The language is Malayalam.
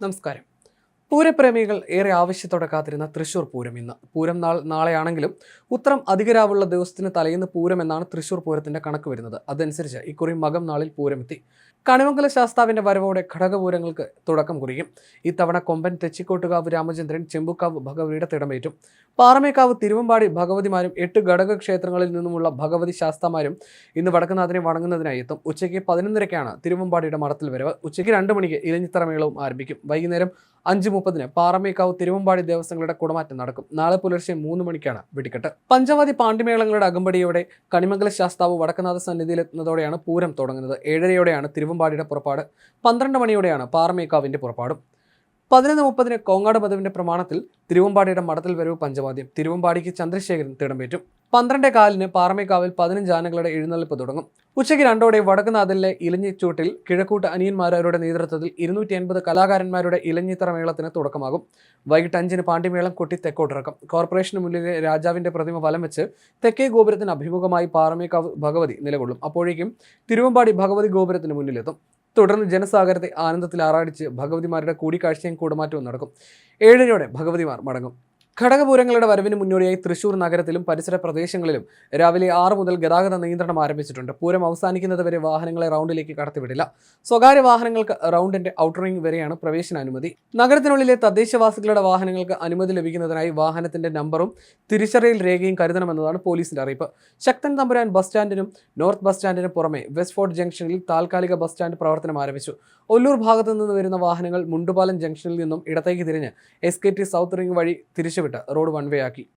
നമസ്കാരം. പൂരപ്രേമികൾ ഏറെ ആവശ്യത്തോടെ കാത്തിരുന്ന തൃശൂർ പൂരം ഇന്ന്. പൂരം നാൾ നാളെയാണെങ്കിലും ഉത്തരം അധികരാവുള്ള ദിവസത്തിന് തലേന്ന് പൂരം എന്നാണ് തൃശൂർ പൂരത്തിന്റെ കണക്ക് വരുന്നത്. അതനുസരിച്ച് ഇക്കുറി മകം നാളിൽ പൂരമെത്തി. കണിമംഗല ശാസ്താവിന്റെ വരവോടെ ഘടകപൂരങ്ങൾക്ക് തുടക്കം കുറിക്കും ഇത്തവണ കൊമ്പൻ തെച്ചിക്കോട്ടുകാവ് രാമചന്ദ്രൻ ചെമ്പുക്കാവ് ഭഗവതിയുടെ തിടമേറ്റും. പാറമേക്കാവ് തിരുവമ്പാടി ഭഗവതിമാരും എട്ട് ഘടക ക്ഷേത്രങ്ങളിൽ നിന്നുമുള്ള ഭഗവതി ശാസ്താമാരും ഇന്ന് വടക്കുനാഥനെ വണങ്ങുന്നതിനായി എത്തും. ഉച്ചയ്ക്ക് പതിനൊന്നരയ്ക്കാണ് തിരുവമ്പാടിയുടെ മഠത്തിൽ വരവ്. ഉച്ചയ്ക്ക് രണ്ട് മണിക്ക് ഇലഞ്ഞിത്തറമേളവും ആരംഭിക്കും. വൈകുന്നേരം അഞ്ച് മുപ്പതിന് പാറമേക്കാവ് തിരുവമ്പാടി ദേവസ്വങ്ങളുടെ കുടമാറ്റം നടക്കും. നാളെ പുലർച്ചെ മൂന്ന് മണിക്കാണ് വെടിക്കെട്ട്. പഞ്ചവാദി പാണ്ഡിമേളങ്ങളുടെ അകമ്പടിയോടെ കണിമംഗല ശാസ്താവ് വടക്കനാഥ സന്നിധിയിലെത്തുന്നതോടെയാണ് പൂരം തുടങ്ങുന്നത്. ഏഴരയോടെയാണ് തിരുവമ്പാടിയുടെ പുറപ്പാട് പന്ത്രണ്ട് മണിയോടെയാണ് പാറമേക്കാവിന്റെ പുറപ്പാടും. പതിനൊന്ന് മുപ്പതിന് കോങ്ങാട് മധുവിന്റെ പ്രമാണത്തിൽ തിരുവമ്പാടിയുടെ മഠത്തിൽ വരവ് പഞ്ചവാദ്യം. തിരുവമ്പാടിക്ക് ചന്ദ്രശേഖരൻ തിടമ്പേറ്റും. പന്ത്രണ്ടേ കാലിന് പാറമേക്കാവിൽ പതിനഞ്ച് ആനകളുടെ എഴുന്നള്ളിപ്പ് തുടങ്ങും. ഉച്ചയ്ക്ക് രണ്ടോടെ വടക്കുനാഥിലെ ഇലഞ്ഞിച്ചൂട്ടിൽ കിഴക്കൂട്ട് അനിയന്മാരുടെ നേതൃത്വത്തിൽ ഇരുന്നൂറ്റി എൺപത് കലാകാരന്മാരുടെ ഇലഞ്ഞിത്തറ മേളത്തിന് തുടക്കമാകും. വൈകിട്ട് അഞ്ചിന് പാണ്ടിമേളം കൊട്ടി തെക്കോട്ടിറക്കും. കോർപ്പറേഷന് മുന്നിലെ രാജാവിന്റെ പ്രതിമ വലം വെച്ച് തെക്കേ ഗോപുരത്തിന് അഭിമുഖമായി പാറമേക്കാവ് ഭഗവതി നിലകൊള്ളും. അപ്പോഴേക്കും തിരുവമ്പാടി ഭഗവതി ഗോപുരത്തിന് മുന്നിലെത്തും. തുടർന്ന് ജനസാഗരത്തെ ആനന്ദത്തിൽ ആറാടിച്ച് ഭഗവതിമാരുടെ കൂടിക്കാഴ്ചയും കൂടമാറ്റവും നടക്കും. ഏഴരയോടെ ഭഗവതിമാർ മടങ്ങും. ഘടകപൂരങ്ങളുടെ വരവിന് മുന്നോടിയായി തൃശൂർ നഗരത്തിലും പരിസര പ്രദേശങ്ങളിലും രാവിലെ ആറ് മുതൽ ഗതാഗത നിയന്ത്രണം ആരംഭിച്ചിട്ടുണ്ട്. പൂരം അവസാനിക്കുന്നത് വരെ വാഹനങ്ങളെ റൗണ്ടിലേക്ക് കടത്തിവിടില്ല. സ്വകാര്യ വാഹനങ്ങൾക്ക് റൗണ്ടിന്റെ ഔട്ടറിംഗ് വരെയാണ് പ്രവേശന അനുമതി നഗരത്തിനുള്ളിലെ തദ്ദേശവാസികളുടെ വാഹനങ്ങൾക്ക് അനുമതി ലഭിക്കുന്നതിനായി വാഹനത്തിന്റെ നമ്പറും തിരിച്ചറിയൽ രേഖയും കരുതണമെന്നതാണ് പോലീസിന്റെ അറിയിപ്പ്. ശക്തൻ തമ്പുരാൻ ബസ് സ്റ്റാൻഡിനും നോർത്ത് ബസ് സ്റ്റാൻഡിനും പുറമെ വെസ്റ്റ് ഫോർട്ട് ജംഗ്ഷനിൽ താൽക്കാലിക ബസ് സ്റ്റാൻഡ് പ്രവർത്തനം ആരംഭിച്ചു. ഒല്ലൂർ ഭാഗത്തു നിന്ന് വരുന്ന വാഹനങ്ങൾ മുണ്ടുപാലം ജംഗ്ഷനിൽ നിന്നും ഇടത്തേക്ക് തിരിഞ്ഞ് S K T south ring വഴി തിരിച്ചുവിട്ട് റോഡ് വൺ വേ ആക്കി.